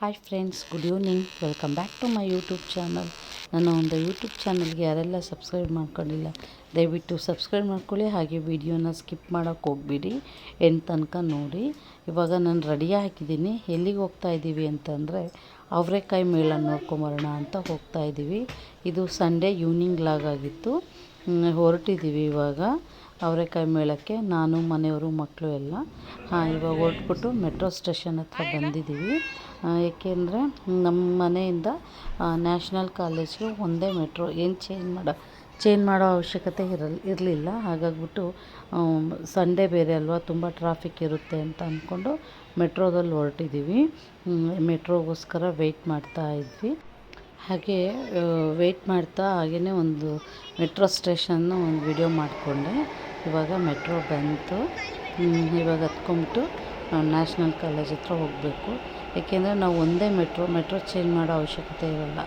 Hi friends good evening welcome back to my YouTube channel ನನ್ನ ಒಂದು YouTube ಚಾನಲ್ಗೆ ಯಾರೆಲ್ಲ ಸಬ್ಸ್ಕ್ರೈಬ್ ಮಾಡ್ಕೊಂಡಿಲ್ಲ, ದಯವಿಟ್ಟು ಸಬ್ಸ್ಕ್ರೈಬ್ ಮಾಡ್ಕೊಳ್ಳಿ. ಹಾಗೆ ವಿಡಿಯೋನ ಸ್ಕಿಪ್ ಮಾಡೋಕ್ಕೆ ಹೋಗ್ಬಿಡಿ ಎಂಡ್ ತನಕ ನೋಡಿ. ಇವಾಗ ನಾನು ರೆಡಿ ಹಾಕಿದ್ದೀನಿ ಎಲ್ಲಿಗೆ ಹೋಗ್ತಾ ಇದ್ದೀವಿ ಅಂತಂದರೆ, ಅವರೆಕಾಯಿ ಮೇಳ ನೋಡ್ಕೊಂಬರೋಣ ಅಂತ ಹೋಗ್ತಾ ಇದ್ದೀವಿ. ಇದು ಸಂಡೇ ಈವ್ನಿಂಗ್ ಲಾಗ್ ಆಗಿತ್ತು. ಹೊರಟಿದ್ದೀವಿ ಇವಾಗ. ಅವರೆಕಾಯಿ ಮೇಳಕ್ಕೆ ನಾನು, ಮನೆಯವರು, ಮಕ್ಕಳು ಎಲ್ಲ. ಹಾಂ, ಇವಾಗ ಹೊರಟ್ಬಿಟ್ಟು ಮೆಟ್ರೋ ಸ್ಟೇಷನ್ ಹತ್ರ ಬಂದಿದ್ದೀವಿ. ಏಕೆಂದರೆ ನಮ್ಮ ಮನೆಯಿಂದ ನ್ಯಾಷನಲ್ ಕಾಲೇಜ್ಗೆ ಒಂದೇ ಮೆಟ್ರೋ. ಏನು ಚೇಂಜ್ ಮಾಡೋ ಚೇಂಜ್ ಮಾಡೋ ಅವಶ್ಯಕತೆ ಇರಲ್, ಇರಲಿಲ್ಲ. ಹಾಗಾಗ್ಬಿಟ್ಟು ಸಂಡೇ ಬೇರೆ ಅಲ್ವಾ, ತುಂಬ ಟ್ರಾಫಿಕ್ ಇರುತ್ತೆ ಅಂತ ಅಂದ್ಕೊಂಡು ಮೆಟ್ರೋದಲ್ಲಿ ಹೊರಟಿದ್ದೀವಿ ಮೆಟ್ರೋಗೋಸ್ಕರ ವೆಯ್ಟ್ ಮಾಡ್ತಾ ಇದ್ವಿ. ಹಾಗೆ ವೆಯ್ಟ್ ಮಾಡ್ತಾ ಹಾಗೆಯೇ ಒಂದು ಮೆಟ್ರೋ ಸ್ಟೇಷನ್ನು ಒಂದು ವಿಡಿಯೋ ಮಾಡಿಕೊಂಡೆ. ಇವಾಗ ಮೆಟ್ರೋ ಬಂತು. ಇವಾಗ ಹತ್ಕೊಂಬಿಟ್ಟು ನ್ಯಾಷನಲ್ ಕಾಲೇಜ್ ಹತ್ರ ಹೋಗಬೇಕು. ಏಕೆಂದರೆ ನಾವು ಒಂದೇ ಮೆಟ್ರೋ ಮೆಟ್ರೋ ಚೇಂಜ್ ಮಾಡೋ ಅವಶ್ಯಕತೆ ಇರೋಲ್ಲ.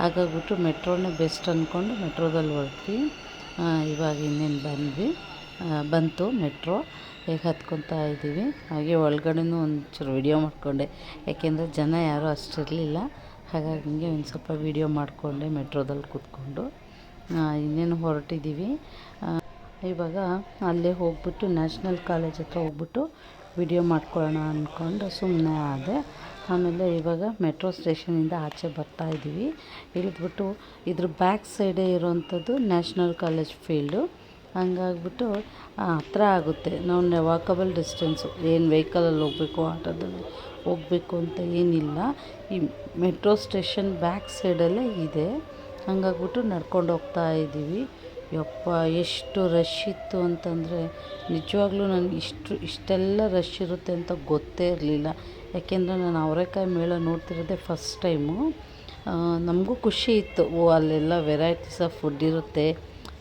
ಹಾಗಾಗ್ಬಿಟ್ಟು ಮೆಟ್ರೋನೇ ಬೆಸ್ಟ್ ಅಂದ್ಕೊಂಡು ಮೆಟ್ರೋದಲ್ಲಿ ಹೊರಟ್ವಿ ಇವಾಗ ಇನ್ನೇನು ಬಂದ್ವಿ. ಬಂತು ಮೆಟ್ರೋ. ಹೇಗೆ ಹತ್ಕೊತಾ ಇದ್ದೀವಿ. ಹಾಗೆ ಒಳಗಡೆನೂ ಒಂಚೂರು ವಿಡಿಯೋ ಮಾಡಿಕೊಂಡೆ. ಯಾಕೆಂದರೆ ಜನ ಯಾರೂ ಅಷ್ಟಿರಲಿಲ್ಲ. ಹಾಗಾಗಿ ಹಿಂಗೆ ಒಂದು ಸ್ವಲ್ಪ ವಿಡಿಯೋ ಮಾಡಿಕೊಂಡೆ ಮೆಟ್ರೋದಲ್ಲಿ ಕೂತ್ಕೊಂಡು. ಇನ್ನೇನು ಹೊರಟಿದ್ದೀವಿ. ಇವಾಗ ಅಲ್ಲೇ ಹೋಗ್ಬಿಟ್ಟು ನ್ಯಾಷನಲ್ ಕಾಲೇಜ್ ಹತ್ರ ಹೋಗ್ಬಿಟ್ಟು ವಿಡಿಯೋ ಮಾಡ್ಕೊಳ್ಳೋಣ ಅಂದ್ಕೊಂಡು ಸುಮ್ಮನೆ ಆದೆ. ಆಮೇಲೆ ಇವಾಗ ಮೆಟ್ರೋ ಸ್ಟೇಷನಿಂದ ಆಚೆ ಬರ್ತಾ ಇದ್ದೀವಿ. ಇಳಿದ್ಬಿಟ್ಟು ಇದ್ರ ಬ್ಯಾಕ್ ಸೈಡೇ ಇರೋವಂಥದ್ದು ನ್ಯಾಷನಲ್ ಕಾಲೇಜ್ ಫೀಲ್ಡು. ಹಂಗಾಗ್ಬಿಟ್ಟು ಹತ್ರ ಆಗುತ್ತೆ. ನಾವು ವಾಕಬಲ್ ಡಿಸ್ಟೆನ್ಸು. ಏನು ವೆಹಿಕಲಲ್ಲಿ ಹೋಗಬೇಕು, ಆಟೋದಲ್ಲಿ ಹೋಗಬೇಕು ಅಂತ ಏನಿಲ್ಲ. ಈ ಮೆಟ್ರೋ ಸ್ಟೇಷನ್ ಬ್ಯಾಕ್ ಸೈಡಲ್ಲೇ ಇದೆ. ಹಂಗಾಗ್ಬಿಟ್ಟು ನಡ್ಕೊಂಡು ಹೋಗ್ತಾ ಇದ್ದೀವಿ. ಯಪ್ಪ, ಎಷ್ಟು ರಶ್ ಇತ್ತು ಅಂತಂದರೆ ನಿಜವಾಗ್ಲೂ ನನಗೆ ಇಷ್ಟು, ಇಷ್ಟೆಲ್ಲ ರಶ್ ಇರುತ್ತೆ ಅಂತ ಗೊತ್ತೇ ಇರಲಿಲ್ಲ. ಯಾಕೆಂದರೆ ನಾನು ಅವರೆಕಾಯಿ ಮೇಳ ನೋಡ್ತಿರೋದೇ ಫಸ್ಟ್ ಟೈಮು ನಮಗೂ ಖುಷಿ ಇತ್ತು, ಓ, ಅಲ್ಲೆಲ್ಲ ವೆರೈಟೀಸ್ ಆಫ್ ಫುಡ್ ಇರುತ್ತೆ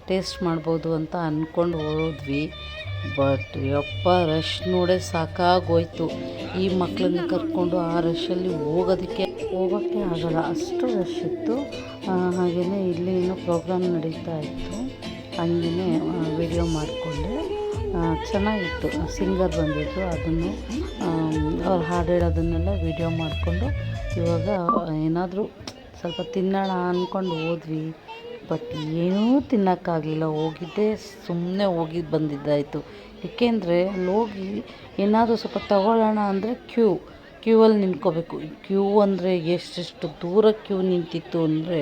ಟೇಸ್ಟ್ ಮಾಡ್ಬೋದು ಅಂತ ಅಂದ್ಕೊಂಡು ಹೋದ್ವಿ. ಬಟ್ ಯಪ್ಪ ರಶ್ ನೋಡೇ ಸಾಕಾಗೋಯ್ತು. ಈ ಮಕ್ಕಳನ್ನ ಕರ್ಕೊಂಡು ಆ ರಶಲ್ಲಿ ಹೋಗೋದಕ್ಕೆ ಹೋಗೋಕ್ಕೆ ಆಗಲ್ಲ. ಅಷ್ಟು ರಶ್ ಇತ್ತು. ಹಾಗೆಯೇ ಇಲ್ಲಿ ಏನೋ ಪ್ರೋಗ್ರಾಮ್ ನಡೀತಾ ಇತ್ತು. ಹಂಗೇ ವಿಡಿಯೋ ಮಾಡಿಕೊಂಡೆ. ಚೆನ್ನಾಗಿತ್ತು. ಸಿಂಗರ್ ಬಂದಿದ್ದು ಅದನ್ನು ಅವ್ರು ಹಾಡು ಹೇಳೋದನ್ನೆಲ್ಲ ವಿಡಿಯೋ ಮಾಡಿಕೊಂಡು ಇವಾಗ, ಏನಾದರೂ ಸ್ವಲ್ಪ ತಿನ್ನೋಣ ಅಂದ್ಕೊಂಡು ಹೋದ್ವಿ. ಬಟ್ ಏನೂ ತಿನ್ನೋಕ್ಕಾಗಲಿಲ್ಲ. ಹೋಗಿದ್ದೆ ಸುಮ್ಮನೆ ಹೋಗಿ ಬಂದಿದ್ದಾಯಿತು. ಏಕೆಂದರೆ ಅಲ್ಲಿ ಹೋಗಿ ಏನಾದರೂ ಸ್ವಲ್ಪ ತಗೊಳ್ಳೋಣ ಅಂದರೆ ಕ್ಯೂ, ಕ್ಯೂವಲ್ಲಿ ನಿಂತ್ಕೋಬೇಕು. ಕ್ಯೂ ಅಂದರೆ ಎಷ್ಟೆಷ್ಟು ದೂರ ಕ್ಯೂ ನಿಂತಿತ್ತು ಅಂದರೆ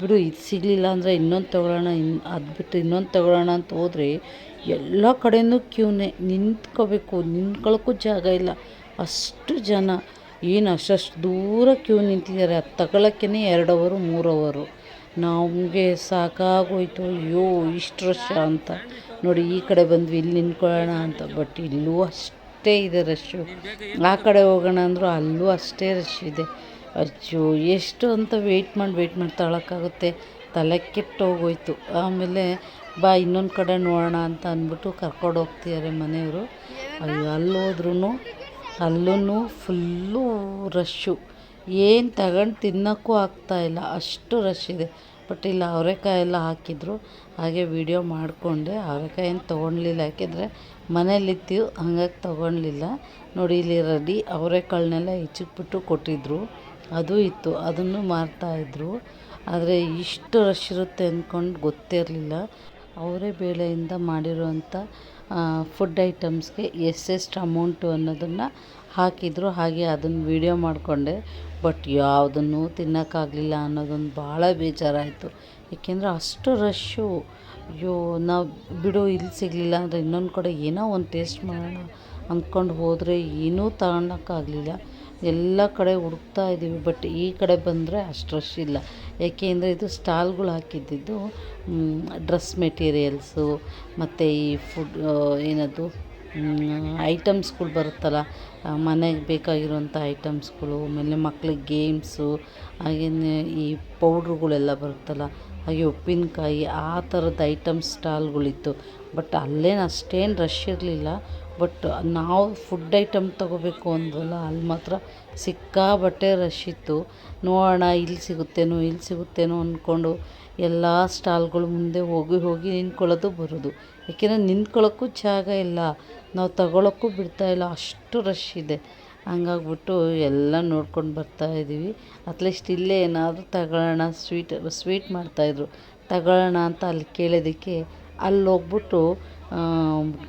ಬಿಡು, ಇದು ಸಿಗಲಿಲ್ಲ ಅಂದರೆ ಇನ್ನೊಂದು ತಗೊಳ್ಳೋಣ ಇನ್ನು ಅದು ಬಿಟ್ಟು ಇನ್ನೊಂದು ತಗೊಳ್ಳೋಣ ಅಂತ ಹೋದರೆ ಎಲ್ಲ ಕಡೆಯೂ ಕ್ಯೂನೇ. ನಿಂತ್ಕೋಬೇಕು ನಿಂತ್ಕೊಳ್ಳೋಕ್ಕೂ ಜಾಗ ಇಲ್ಲ. ಅಷ್ಟು ಜನ. ಏನು ಅಷ್ಟಷ್ಟು ದೂರ ಕ್ಯೂ ನಿಂತಿದ್ದಾರೆ. ಅದು ತಗೊಳ್ಳೋಕ್ಕೇ ಎರಡು ಅವರು, ಮೂರು ಅವರು. ನಮಗೆ ಸಾಕಾಗೋಯ್ತು. ಅಯ್ಯೋ, ಇಷ್ಟು ರಶ್ ಅಂತ. ನೋಡಿ, ಈ ಕಡೆ ಬಂದ್ವಿ, ಇಲ್ಲಿ ನಿಂತ್ಕೊಳ್ಳೋಣ ಅಂತ. ಬಟ್ ಇಲ್ಲೂ ಅಷ್ಟೇ ಇದೆ ರಶ್ಶು ಆ ಕಡೆ ಹೋಗೋಣ ಅಂದರೂ ಅಲ್ಲೂ ಅಷ್ಟೇ ರಶ್ ಇದೆ. ಅಯ್ಯೋ ಎಷ್ಟು ಅಂತ ವೆಯ್ಟ್ ಮಾಡಿ ವೆಯ್ಟ್ ಮಾಡಿ ತಗೊಳಕ್ಕಾಗುತ್ತೆ ತಲೆ ಕೆಟ್ಟೋಗೋಯ್ತು ಆಮೇಲೆ, ಬಾ, ಇನ್ನೊಂದು ಕಡೆ ನೋಡೋಣ ಅಂತ ಅಂದ್ಬಿಟ್ಟು ಕರ್ಕೊಂಡು ಹೋಗ್ತಿದ್ದಾರೆ ಮನೆಯವರು. ಅಯ್ಯೋ ಅಲ್ಲಿ ಹೋದ್ರೂ ಅಲ್ಲೂ ಫುಲ್ಲು ರಶ್ಶು ಏನು ತಗೊಂಡು ತಿನ್ನೋಕ್ಕೂ ಆಗ್ತಾಯಿಲ್ಲ ಅಷ್ಟು ರಶ್ ಇದೆ. ಬಟ್ ಇಲ್ಲ, ಅವರೆಕಾಯಿ ಎಲ್ಲ ಹಾಕಿದ್ರು. ಹಾಗೆ ವಿಡಿಯೋ ಮಾಡಿಕೊಂಡೆ. ಅವರೆಕಾಯಿ ಏನು ತೊಗೊಳ್ಲಿಲ್ಲ ಯಾಕೆಂದರೆ ಮನೇಲಿತ್ತು ಹಂಗಾಗಿ ತೊಗೊಳ್ಲಿಲ್ಲ ನೋಡಿ, ಇಲ್ಲಿ ರೆಡಿ ಅವರೆಕಾಳನ್ನೆಲ್ಲ ಹೆಚ್ಚಿಕ್ಬಿಟ್ಟು ಕೊಟ್ಟಿದ್ದರು ಅದು ಇತ್ತು, ಅದನ್ನು ಮಾರ್ತಾಯಿದ್ರು ಆದರೆ ಇಷ್ಟು ರಶ್ ಇರುತ್ತೆ ಅಂದ್ಕೊಂಡು ಗೊತ್ತೇ ಇರಲಿಲ್ಲ. ಅವರೇ ಬೇಳೆಯಿಂದ ಮಾಡಿರುವಂಥ ಫುಡ್ ಐಟಮ್ಸ್ಗೆ ಎಷ್ಟೆಷ್ಟು ಅಮೌಂಟು ಅನ್ನೋದನ್ನು ಹಾಕಿದ್ರು. ಹಾಗೆ ಅದನ್ನು ವಿಡಿಯೋ ಮಾಡಿಕೊಂಡೆ. ಬಟ್ ಯಾವುದನ್ನು ತಿನ್ನೋಕ್ಕಾಗಲಿಲ್ಲ ಅನ್ನೋದೊಂದು ಭಾಳ ಬೇಜಾರಾಯಿತು. ಏಕೆಂದರೆ ಅಷ್ಟು ರಶ್ಶು ಅಯ್ಯೋ, ನಾವು ಬಿಡು, ಇಲ್ಲಿ ಸಿಗಲಿಲ್ಲ ಅಂದರೆ ಇನ್ನೊಂದು ಕಡೆ ಏನೋ ಒಂದು ಟೇಸ್ಟ್ ಮಾಡೋಣ ಅಂದ್ಕೊಂಡು ಹೋದರೆ ಏನೂ ತಗೊಳಕ್ಕಾಗಲಿಲ್ಲ ಎಲ್ಲ ಕಡೆ ಹುಡುಕ್ತಾ ಇದ್ದೀವಿ ಬಟ್ ಈ ಕಡೆ ಬಂದರೆ ಅಷ್ಟು ರಶ್ ಇಲ್ಲ. ಏಕೆಂದರೆ ಇದು ಸ್ಟಾಲ್ಗಳು ಹಾಕಿದ್ದಿದ್ದು ಡ್ರೆಸ್ ಮೆಟೀರಿಯಲ್ಸು ಮತ್ತು ಈ ಫುಡ್ ಏನದು ಐಟಮ್ಸ್ಗಳು ಬರುತ್ತಲ್ಲ ಮನೆಗೆ ಬೇಕಾಗಿರುವಂಥ ಐಟಮ್ಸ್ಗಳು ಆಮೇಲೆ ಮಕ್ಳಿಗೆ ಗೇಮ್ಸು ಹಾಗೆಯೇ ಈ ಪೌಡ್ರುಗಳೆಲ್ಲ ಬರುತ್ತಲ್ಲ, ಹಾಗೆ ಉಪ್ಪಿನಕಾಯಿ, ಆ ಥರದ ಐಟಮ್ಸ್ ಸ್ಟಾಲ್ಗಳಿತ್ತು ಬಟ್ ಅಲ್ಲೇನು ಅಷ್ಟೇನು ರಶ್ ಇರಲಿಲ್ಲ. ಬಟ್ ನಾವು ಫುಡ್ ಐಟಮ್ ತಗೋಬೇಕು ಅಂದ್ವಲ್ಲ, ಅಲ್ಲಿ ಮಾತ್ರ ಸಿಕ್ಕಾಪಟ್ಟೆ ರಶ್ ಇತ್ತು. ನೋಡೋಣ, ಇಲ್ಲಿ ಸಿಗುತ್ತೇನೋ ಇಲ್ಲಿ ಸಿಗುತ್ತೇನೋ ಅಂದ್ಕೊಂಡು ಎಲ್ಲ ಸ್ಟಾಲ್ಗಳ ಮುಂದೆ ಹೋಗಿ ಹೋಗಿ ನಿಂತ್ಕೊಳ್ಳೋದು ಬರೋದು. ಏಕೆಂದರೆ ನಿಂತ್ಕೊಳ್ಳೋಕ್ಕೂ ಜಾಗ ಇಲ್ಲ, ನಾವು ತಗೊಳ್ಳೋಕ್ಕೂ ಬಿಡ್ತಾಯಿಲ್ಲ ಅಷ್ಟು ರಶ್ ಇದೆ. ಹಂಗಾಗ್ಬಿಟ್ಟು ಎಲ್ಲ ನೋಡ್ಕೊಂಡು ಬರ್ತಾ ಇದ್ದೀವಿ ಅಟ್ಲೀಸ್ಟ್ ಇಲ್ಲೇ ಏನಾದರೂ ತಗೊಳ್ಳೋಣ ಸ್ವೀಟ್ ಸ್ವೀಟ್ ಮಾಡ್ತಾಯಿದ್ರು ತಗೊಳ್ಳೋಣ ಅಂತ ಅಲ್ಲಿ ಕೇಳಿದ್ದಕ್ಕೆ, ಅಲ್ಲಿ ಹೋಗ್ಬಿಟ್ಟು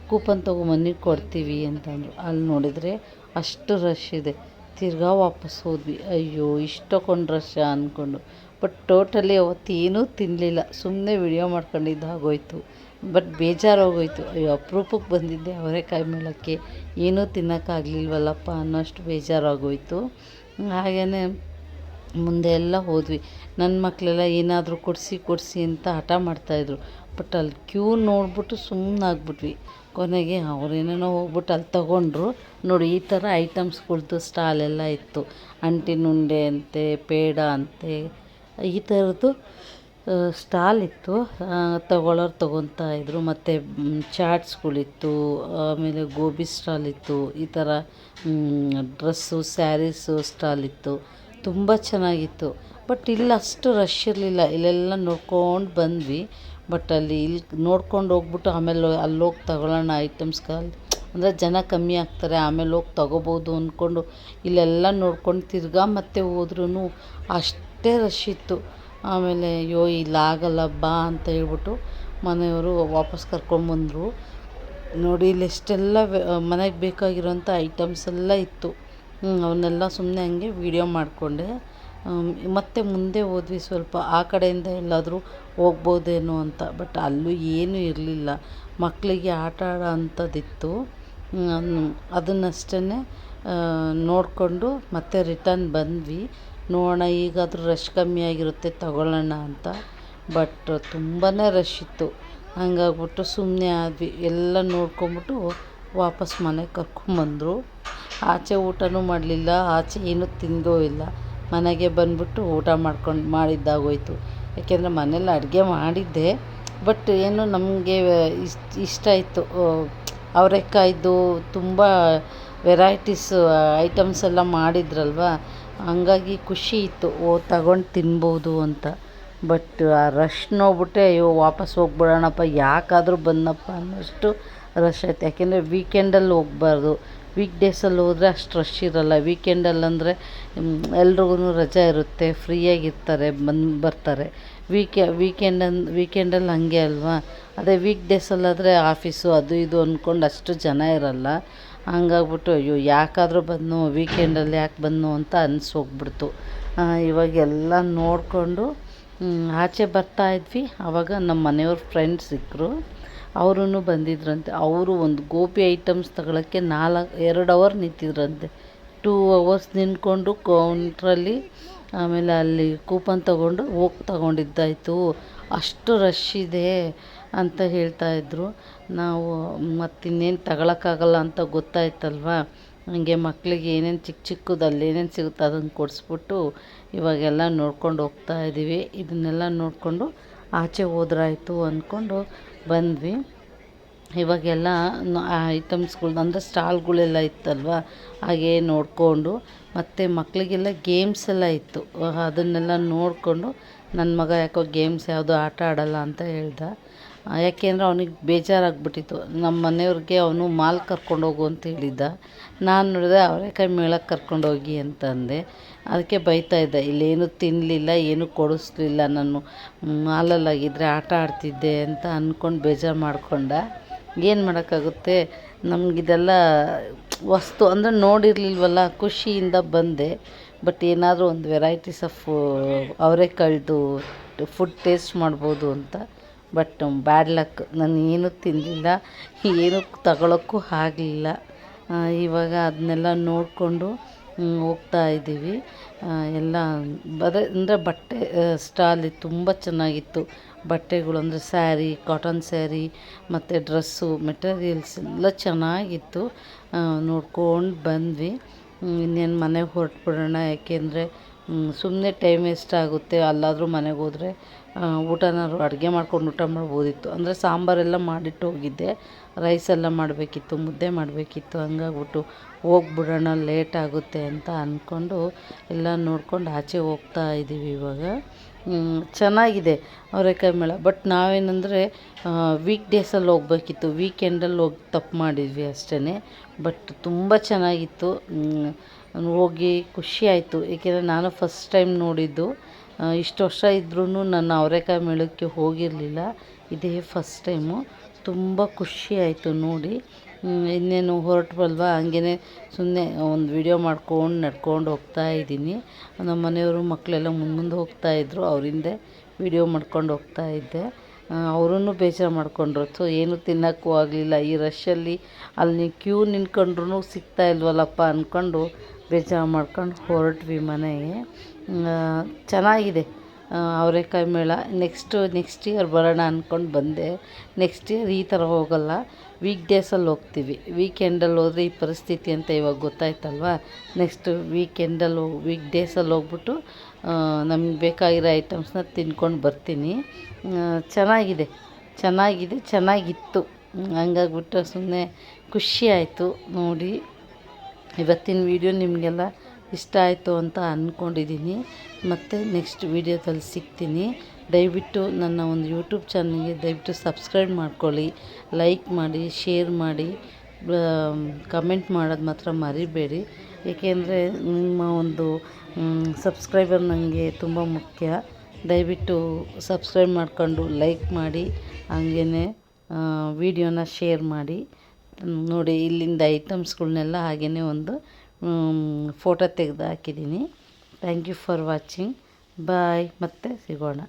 ಕೂಪನ್ ತಗೊಂಡು ಮನೆಗೆ ಕೊಡ್ತೀವಿ ಅಂತಂದರು. ಅಲ್ಲಿ ನೋಡಿದರೆ ಅಷ್ಟು ರಶ್ ಇದೆ. ತಿರ್ಗಾ ವಾಪಸ್ ಹೋದ್ವಿ. ಅಯ್ಯೋ ಇಷ್ಟಕ್ಕೊಂದು ರಶ್ಶಾ ಅಂದ್ಕೊಂಡು ಬಟ್ ಟೋಟಲಿ ಅವತ್ತು ಏನೂ ತಿನ್ನಲಿಲ್ಲ ಸುಮ್ಮನೆ ವಿಡಿಯೋ ಮಾಡ್ಕೊಂಡಿದ್ದು ಆಗೋಯ್ತು. ಬಟ್ ಬೇಜಾರೋಗೋಯ್ತು. ಅಯ್ಯೋ ಅಪ್ರೂಪಕ್ಕೆ ಬಂದಿದ್ದೆ. ಅವರೆಕಾಯಿ ಮೇಳಕ್ಕೆ ಏನೂ ತಿನ್ನೋಕ್ಕಾಗ್ಲಿಲ್ವಲ್ಲಪ್ಪ ಅನ್ನೋಷ್ಟು ಬೇಜಾರಾಗೋಯ್ತು. ಹಾಗೆಯೇ ಮುಂದೆ ಎಲ್ಲ ಹೋದ್ವಿ. ನನ್ನ ಮಕ್ಕಳೆಲ್ಲ ಏನಾದರೂ ಕೊಡಿಸಿ ಕೊಡಿಸಿ ಅಂತ ಹಠ ಮಾಡ್ತಾಯಿದ್ರು ಬಟ್ ಅಲ್ಲಿ ಕ್ಯೂ ನೋಡ್ಬಿಟ್ಟು ಸುಮ್ಮನಾಗ್ಬಿಟ್ವಿ ಕೊನೆಗೆ ಅವ್ರೇನೇನೋ ಹೋಗ್ಬಿಟ್ಟು ಅಲ್ಲಿ ತಗೊಂಡ್ರು. ನೋಡಿ, ಈ ಥರ ಐಟಮ್ಸ್ಗಳ್ದು ಸ್ಟಾಲೆಲ್ಲ ಇತ್ತು. ಅಂಟಿನ ಉಂಡೆ ಅಂತೆ, ಪೇಡ ಅಂತೆ, ಈ ಥರದ್ದು ಸ್ಟಾಲ್ ಇತ್ತು. ತಗೊಳ್ಳೋರು ತೊಗೊತಾ ಇದ್ದರು ಮತ್ತು ಚಾಟ್ಸ್ಗಳಿತ್ತು. ಆಮೇಲೆ ಗೋಬಿ ಸ್ಟಾಲ್ ಇತ್ತು. ಈ ಥರ ಡ್ರೆಸ್ಸು, ಸ್ಯಾರೀಸು ಸ್ಟಾಲ್ ಇತ್ತು. ತುಂಬ ಚೆನ್ನಾಗಿತ್ತು. ಬಟ್ ಇಲ್ಲಿ, ಅಷ್ಟು ರಶ್ ಇರಲಿಲ್ಲ. ಇಲ್ಲೆಲ್ಲ ನೋಡ್ಕೊಂಡು ಬಂದ್ವಿ. ಬಟ್ ಅಲ್ಲಿ ಇಲ್ಲಿ ನೋಡ್ಕೊಂಡು ಹೋಗ್ಬಿಟ್ಟು ಆಮೇಲೆ ಅಲ್ಲೋಗಿ ತಗೊಳ್ಳೋಣ ಐಟಮ್ಸ್ಗಳು ಅಂದರೆ ಜನ ಕಮ್ಮಿ ಆಗ್ತಾರೆ, ಆಮೇಲೆ ಹೋಗಿ ತಗೋಬೋದು ಅಂದ್ಕೊಂಡು ಇಲ್ಲೆಲ್ಲ ನೋಡ್ಕೊಂಡು ತಿರ್ಗಾ ಮತ್ತೆ ಹೋದ್ರೂ ಅಷ್ಟೇ ರಶ್ ಇತ್ತು. ಆಮೇಲೆ ಅಯ್ಯೋ ಇಲ್ಲಿ ಆಗೋಲ್ಲ ಬಾ ಅಂತ ಹೇಳ್ಬಿಟ್ಟು ಮನೆಯವರು ವಾಪಸ್ ಕರ್ಕೊಂಬಂದರು ನೋಡಿ, ಇಲ್ಲಿ ಎಷ್ಟೆಲ್ಲ ಮನೆಗೆ ಬೇಕಾಗಿರೋಂಥ ಐಟಮ್ಸ್ ಎಲ್ಲ ಇತ್ತು. ಅವನ್ನೆಲ್ಲ ಸುಮ್ಮನೆ ಹಂಗೆ ವೀಡಿಯೋ ಮಾಡಿಕೊಂಡೆ. ಮತ್ತು ಮುಂದೆ ಹೋದ್ವಿ ಸ್ವಲ್ಪ ಆ ಕಡೆಯಿಂದ ಎಲ್ಲಾದರೂ ಹೋಗ್ಬೋದೇನೋ ಅಂತ. ಬಟ್ ಅಲ್ಲೂ ಏನೂ ಇರಲಿಲ್ಲ. ಮಕ್ಕಳಿಗೆ ಆಟ ಆಡೋ ಅಂಥದ್ದಿತ್ತು. ಅದನ್ನಷ್ಟೇ ನೋಡಿಕೊಂಡು ಮತ್ತೆ ರಿಟರ್ನ್ ಬಂದ್ವಿ. ನೋಡೋಣ, ಈಗಾದರೂ ರಶ್ ಕಮ್ಮಿ ಆಗಿರುತ್ತೆ, ತಗೊಳ್ಳೋಣ ಅಂತ. ಬಟ್ ತುಂಬಾ ರಶ್ ಇತ್ತು. ಹಂಗಾಗ್ಬಿಟ್ಟು ಸುಮ್ಮನೆ ಆದ್ವಿ. ಎಲ್ಲ ನೋಡ್ಕೊಂಬಿಟ್ಟು ವಾಪಸ್ ಮನೆಗೆ ಕರ್ಕೊಂಬಂದರು. ಆಚೆ ಊಟನೂ ಮಾಡಲಿಲ್ಲ, ಆಚೆ ಏನೂ ತಿಂದೂ ಇಲ್ಲ. ಮನೆಗೆ ಬಂದ್ಬಿಟ್ಟು ಊಟ ಮಾಡ್ಕೊಂಡು ಮಾಡಿದ್ದಾಗೋಯಿತು. ಯಾಕೆಂದರೆ ಮನೇಲಿ ಅಡುಗೆ ಮಾಡಿದ್ದೆ, ಬಟ್ ಏನು ನಮಗೆ ಇಷ್ಟ ಇಷ್ಟ ಇತ್ತು ಅವರೆಕಾಯ್ದು ತುಂಬ ವೆರೈಟೀಸ್ ಐಟಮ್ಸ್ ಎಲ್ಲ ಮಾಡಿದ್ರಲ್ವ? ಹಂಗಾಗಿ ಖುಷಿ ಇತ್ತು. ಓ, ತಗೊಂಡು ತಿನ್ಬೋದು ಅಂತ. ಬಟ್ ಆ ರಶ್ ನೋಡ್ಬಿಟ್ಟೆ, ಅಯ್ಯೋ, ವಾಪಸ್ ಹೋಗ್ಬಿಡೋಣಪ್ಪ, ಯಾಕಾದರೂ ಬಂದನಪ್ಪ ಅನ್ನೋಷ್ಟು ರಶ್ ಆಯ್ತು. ಯಾಕೆಂದರೆ ವೀಕೆಂಡಲ್ಲಿ ಹೋಗ್ಬಾರ್ದು. ವೀಕ್ ಡೇಸಲ್ಲಿ ಹೋದರೆ ಅಷ್ಟು ರಶ್ ಇರೋಲ್ಲ. ವೀಕೆಂಡಲ್ಲಿ ಅಂದರೆ ಎಲ್ರಿಗೂ ರಜೆ ಇರುತ್ತೆ ಫ್ರೀಯಾಗಿರ್ತಾರೆ ಬಂದು, ಬರ್ತಾರೆ. ವೀಕೆ ಅನ್ ವೀಕೆಂಡಲ್ಲಿ ಹಾಗೆ ಅಲ್ವಾ? ಅದೇ ವೀಕ್ ಡೇಸಲ್ಲಾದರೆ ಆಫೀಸು ಅದು ಇದು ಅಂದ್ಕೊಂಡು ಅಷ್ಟು ಜನ ಇರೋಲ್ಲ. ಹಂಗಾಗ್ಬಿಟ್ಟು, ಅಯ್ಯೋ, ಯಾಕಾದರೂ ಬಂದನೋ ವೀಕೆಂಡಲ್ಲಿ ಯಾಕೆ ಬಂದನೋ ಅಂತ ಅನ್ಸೋಗ್ಬಿಡ್ತು ಇವಾಗೆಲ್ಲ ನೋಡಿಕೊಂಡು ಆಚೆ ಬರ್ತಾಯಿದ್ವಿ ಆವಾಗ ನಮ್ಮ ಮನೆಯವ್ರ ಫ್ರೆಂಡ್ ಸಿಕ್ಕರು ಅವರೂ ಬಂದಿದ್ದರಂತೆ ಅವರು ಒಂದು ಗೋಪಿ ಐಟಮ್ಸ್ ತಗೊಳ್ಳೋಕ್ಕೆ ನಾಲ್ಕು, ಎರಡು ಅವರ್ ನಿಂತಿದ್ರಂತೆ. ಟೂ ಅವರ್ಸ್ ನಿಂತ್ಕೊಂಡು ಕೌಂಟ್ರಲ್ಲಿ ಆಮೇಲೆ ಅಲ್ಲಿ ಕೂಪನ್ ತಗೊಂಡು ಹೋಗಿ ತಗೊಂಡಿದ್ದಾಯಿತು. ಅಷ್ಟು ರಶ್ ಇದೆ ಅಂತ ಹೇಳ್ತಾಯಿದ್ರು ನಾವು ಮತ್ತಿನ್ನೇನು ತಗೊಳಕ್ಕಾಗಲ್ಲ ಅಂತ ಗೊತ್ತಾಯ್ತಲ್ವ? ಹಂಗೆ ಮಕ್ಕಳಿಗೆ ಏನೇನು ಚಿಕ್ಕ ಚಿಕ್ಕದಲ್ಲಿ ಏನೇನು ಸಿಗುತ್ತೆ ಅದನ್ನು ಕೊಡಿಸ್ಬಿಟ್ಟು ಇವಾಗೆಲ್ಲ ನೋಡ್ಕೊಂಡು ಹೋಗ್ತಾ ಇದ್ದೀವಿ ಇದನ್ನೆಲ್ಲ ನೋಡಿಕೊಂಡು ಆಚೆ ಹೋದ್ರಾಯ್ತು ಅಂದ್ಕೊಂಡು ಬಂದ್ವಿ. ಇವಾಗೆಲ್ಲ ಐಟಮ್ಸ್ಗಳು ಐಟಮ್ಸ್ಗಳ್ನ ಅಂದರೆ ಸ್ಟಾಲ್ಗಳೆಲ್ಲ ಇತ್ತಲ್ವ? ಹಾಗೆ ನೋಡಿಕೊಂಡು ಮತ್ತು ಮಕ್ಕಳಿಗೆಲ್ಲ ಗೇಮ್ಸ್ ಎಲ್ಲ ಇತ್ತು. ಅದನ್ನೆಲ್ಲ ನೋಡಿಕೊಂಡು ನನ್ನ ಮಗ ಯಾಕೋ ಗೇಮ್ಸ್ ಯಾವುದೂ ಆಟ ಆಡೋಲ್ಲ ಅಂತ ಹೇಳ್ದ. ಯಾಕೆಂದರೆ ಅವ್ನಿಗೆ ಬೇಜಾರಾಗಿಬಿಟ್ಟಿತ್ತು. ನಮ್ಮ ಮನೆಯವ್ರಿಗೆ ಅವನು ಮಾಲ್ ಕರ್ಕೊಂಡೋಗು ಅಂತ ಹೇಳಿದ್ದ. ನಾನು ನೋಡಿದೆ ಅವರೆಕಾಯಿ ಮೇಳಕ್ಕೆ ಕರ್ಕೊಂಡೋಗಿ ಅಂತಂದೆ. ಅದಕ್ಕೆ ಬೈತಾಯಿದ್ದ ಇಲ್ಲೇನು ತಿನ್ನಲಿಲ್ಲ ಏನೂ ಕೊಡಿಸ್ಲಿಲ್ಲ ನಾನು. ಮಾಲಲ್ಲಾಗಿದ್ದರೆ ಆಟ ಆಡ್ತಿದ್ದೆ ಅಂತ ಅಂದ್ಕೊಂಡು ಬೇಜಾರು ಮಾಡಿಕೊಂಡ. ಏನು ಮಾಡೋಕ್ಕಾಗುತ್ತೆ? ನಮಗಿದೆಲ್ಲ ವಸ್ತು ಅಂದರೆ ನೋಡಿರಲಿಲ್ವಲ್ಲ, ಖುಷಿಯಿಂದ ಬಂದೆ. ಬಟ್ ಏನಾದರೂ ಒಂದು ವೆರೈಟೀಸ್ ಆಫ್ ಅವರೆಕಾಳ್ದು ಫುಡ್ ಟೇಸ್ಟ್ ಮಾಡ್ಬೋದು ಅಂತ. ಬಟ್ ಬ್ಯಾಡ್ ಲಕ್ ನಾನು ಏನು ತಿನ್ನಲಿಲ್ಲ ಏನೂ ತಗೊಳ್ಳೋಕ್ಕೂ ಆಗಲಿಲ್ಲ. ಇವಾಗ ಅದನ್ನೆಲ್ಲ ನೋಡಿಕೊಂಡು ಹೋಗ್ತಾ ಇದ್ದೀವಿ. ಎಲ್ಲ, ಅದೇ ಅಂದರೆ ಬಟ್ಟೆ ಸ್ಟಾಲ್ ತುಂಬ ಚೆನ್ನಾಗಿತ್ತು. ಬಟ್ಟೆಗಳು ಅಂದರೆ ಸ್ಯಾರಿ ಕಾಟನ್ ಸ್ಯಾರಿ, ಮತ್ತು ಡ್ರೆಸ್ಸು ಮೆಟೀರಿಯಲ್ಸ್ ಎಲ್ಲ ಚೆನ್ನಾಗಿತ್ತು. ನೋಡ್ಕೊಂಡು ಬಂದ್ವಿ. ಇನ್ನೇನು ಮನೆಗೆ ಹೊರಟ್ಬಿಡೋಣ ಯಾಕೆಂದರೆ ಸುಮ್ಮನೆ ಟೈಮ್ ವೇಸ್ಟ್ ಆಗುತ್ತೆ. ಅಲ್ಲಾದರೂ ಮನೆಗೆ ಹೋದರೆ ಊಟನಾದ್ರು ಅಡುಗೆ ಮಾಡ್ಕೊಂಡು ಊಟ ಮಾಡ್ಬೋದಿತ್ತು. ಅಂದರೆ ಸಾಂಬಾರೆಲ್ಲ ಮಾಡಿಟ್ಟು ಹೋಗಿದ್ದೆ. ರೈಸ್ ಎಲ್ಲ ಮಾಡಬೇಕಿತ್ತು, ಮುದ್ದೆ ಮಾಡಬೇಕಿತ್ತು. ಹಂಗಾಗ್ಬಿಟ್ಟು ಹೋಗ್ಬಿಡೋಣ ಲೇಟ್ ಆಗುತ್ತೆ ಅಂತ ಅಂದ್ಕೊಂಡು ಎಲ್ಲ ನೋಡ್ಕೊಂಡು ಆಚೆ ಹೋಗ್ತಾ ಇದ್ದೀವಿ ಇವಾಗ. ಚೆನ್ನಾಗಿದೆ ಅವರೆಕಾಯಿ ಮೇಳ. ಬಟ್ ನಾವೇನಂದರೆ ವೀಕ್ ಡೇಸಲ್ಲಿ ಹೋಗ್ಬೇಕಿತ್ತು. ವೀಕೆಂಡಲ್ಲಿ ಹೋಗಿ ತಪ್ಪು ಮಾಡಿದ್ವಿ ಅಷ್ಟೇ ಬಟ್ ತುಂಬ ಚೆನ್ನಾಗಿತ್ತು. ಹೋಗಿ ಖುಷಿ ಆಯಿತು. ಏಕೆಂದರೆ ನಾನು ಫಸ್ಟ್ ಟೈಮ್ ನೋಡಿದ್ದು. ಇಷ್ಟು ವರ್ಷ ಇದ್ರೂ ನಾನು ಅವರೆಕಾಯಿ ಮೇಳಕ್ಕೆ ಹೋಗಿರಲಿಲ್ಲ. ಇದೇ ಫಸ್ಟ್ ಟೈಮು ತುಂಬ ಖುಷಿ ಆಯಿತು ನೋಡಿ. ಇನ್ನೇನು ಹೊರಟ್ವಲ್ವ? ಹಂಗೇ ಸುಮ್ಮನೆ ಒಂದು ವಿಡಿಯೋ ಮಾಡ್ಕೊಂಡು ನಡ್ಕೊಂಡು ಹೋಗ್ತಾ ಇದ್ದೀನಿ. ನಮ್ಮ ಮನೆಯವರು ಮಕ್ಕಳೆಲ್ಲ ಮುಂದೆ ಮುಂದೆ ಹೋಗ್ತಾಯಿದ್ರು ಇದ್ದರು ಹಿಂದೆ ವಿಡಿಯೋ ಮಾಡ್ಕೊಂಡು ಹೋಗ್ತಾ ಇದ್ದೆ. ಅವರೂ ಬೇಜಾರು ಮಾಡ್ಕೊಂಡ್ರು. ಸೊ ಏನೂ ತಿನ್ನೋಕ್ಕೂ ಆಗಲಿಲ್ಲ. ಈ ರಶಲ್ಲಿ ಅಲ್ಲಿ ಕ್ಯೂ ನಿಂತ್ಕೊಂಡ್ರು ಸಿಗ್ತಾ ಇಲ್ವಲ್ಲಪ್ಪ ಅಂದ್ಕೊಂಡು ಬೇಜಾರು ಮಾಡ್ಕೊಂಡು ಹೊರಟ್ವಿ ಮನೆಗೆ ಚೆನ್ನಾಗಿದೆ. ಅವರೆಕಾಯಿ ಮೇಳ. ನೆಕ್ಸ್ಟು ನೆಕ್ಸ್ಟ್ ಇಯರ್ ಬರೋಣ ಅಂದ್ಕೊಂಡು ಬಂದೆ. ನೆಕ್ಸ್ಟ್ ಇಯರ್ ಈ ಥರ ಹೋಗಲ್ಲ. ವೀಕ್ ಡೇಸಲ್ಲಿ ಹೋಗ್ತೀವಿ. ವೀಕೆಂಡಲ್ಲಿ ಹೋದರೆ ಈ ಪರಿಸ್ಥಿತಿ ಅಂತ ಇವಾಗ ಗೊತ್ತಾಯ್ತಲ್ವ? ನೆಕ್ಸ್ಟ್ ವೀಕೆಂಡಲ್ಲಿ ವೀಕ್ ಡೇಸಲ್ಲಿ ಹೋಗ್ಬಿಟ್ಟು ನಮಗೆ ಬೇಕಾಗಿರೋ ಐಟಮ್ಸ್ನ ತಿನ್ಕೊಂಡು ಬರ್ತೀನಿ. ಚೆನ್ನಾಗಿದೆ. ಚೆನ್ನಾಗಿದೆ, ಚೆನ್ನಾಗಿತ್ತು. ಹಂಗಾಗ್ಬಿಟ್ಟು ಸುಮ್ಮನೆ ಖುಷಿ ಆಯಿತು ನೋಡಿ. ಇವತ್ತಿನ ವಿಡಿಯೋ ನಿಮಗೆಲ್ಲ ಇಷ್ಟ ಆಯಿತು ಅಂತ ಅಂದ್ಕೊಂಡಿದ್ದೀನಿ ಮತ್ತು ನೆಕ್ಸ್ಟ್ ವೀಡಿಯೋದಲ್ಲಿ ಸಿಗ್ತೀನಿ. ದಯವಿಟ್ಟು ನನ್ನ ಒಂದು ಯೂಟ್ಯೂಬ್ ಚಾನಲ್ಗೆ ದಯವಿಟ್ಟು ಸಬ್ಸ್ಕ್ರೈಬ್ ಮಾಡ್ಕೊಳ್ಳಿ. ಲೈಕ್ ಮಾಡಿ ಶೇರ್ ಮಾಡಿ ಕಮೆಂಟ್ ಮಾಡೋದು ಮಾತ್ರ ಮರಿಬೇಡಿ. ಏಕೆಂದರೆ ನಿಮ್ಮ ಒಂದು ಸಬ್ಸ್ಕ್ರೈಬರ್ ನನಗೆ ತುಂಬ ಮುಖ್ಯ. ದಯವಿಟ್ಟು ಸಬ್ಸ್ಕ್ರೈಬ್ ಮಾಡಿಕೊಂಡು ಲೈಕ್ ಮಾಡಿ ಹಂಗೇ ವೀಡಿಯೋನ ಶೇರ್ ಮಾಡಿ. ನೋಡಿ, ಇಲ್ಲಿಂದ ಐಟಮ್ಸ್ಗಳನ್ನೆಲ್ಲ ಹಾಗೆಯೇ ಒಂದು ಫೋಟೋ ತೆಗೆದು ಹಾಕಿದ್ದೀನಿ. Thank you for watching bye ಮತ್ತೆ ಸಿಗೋಣ.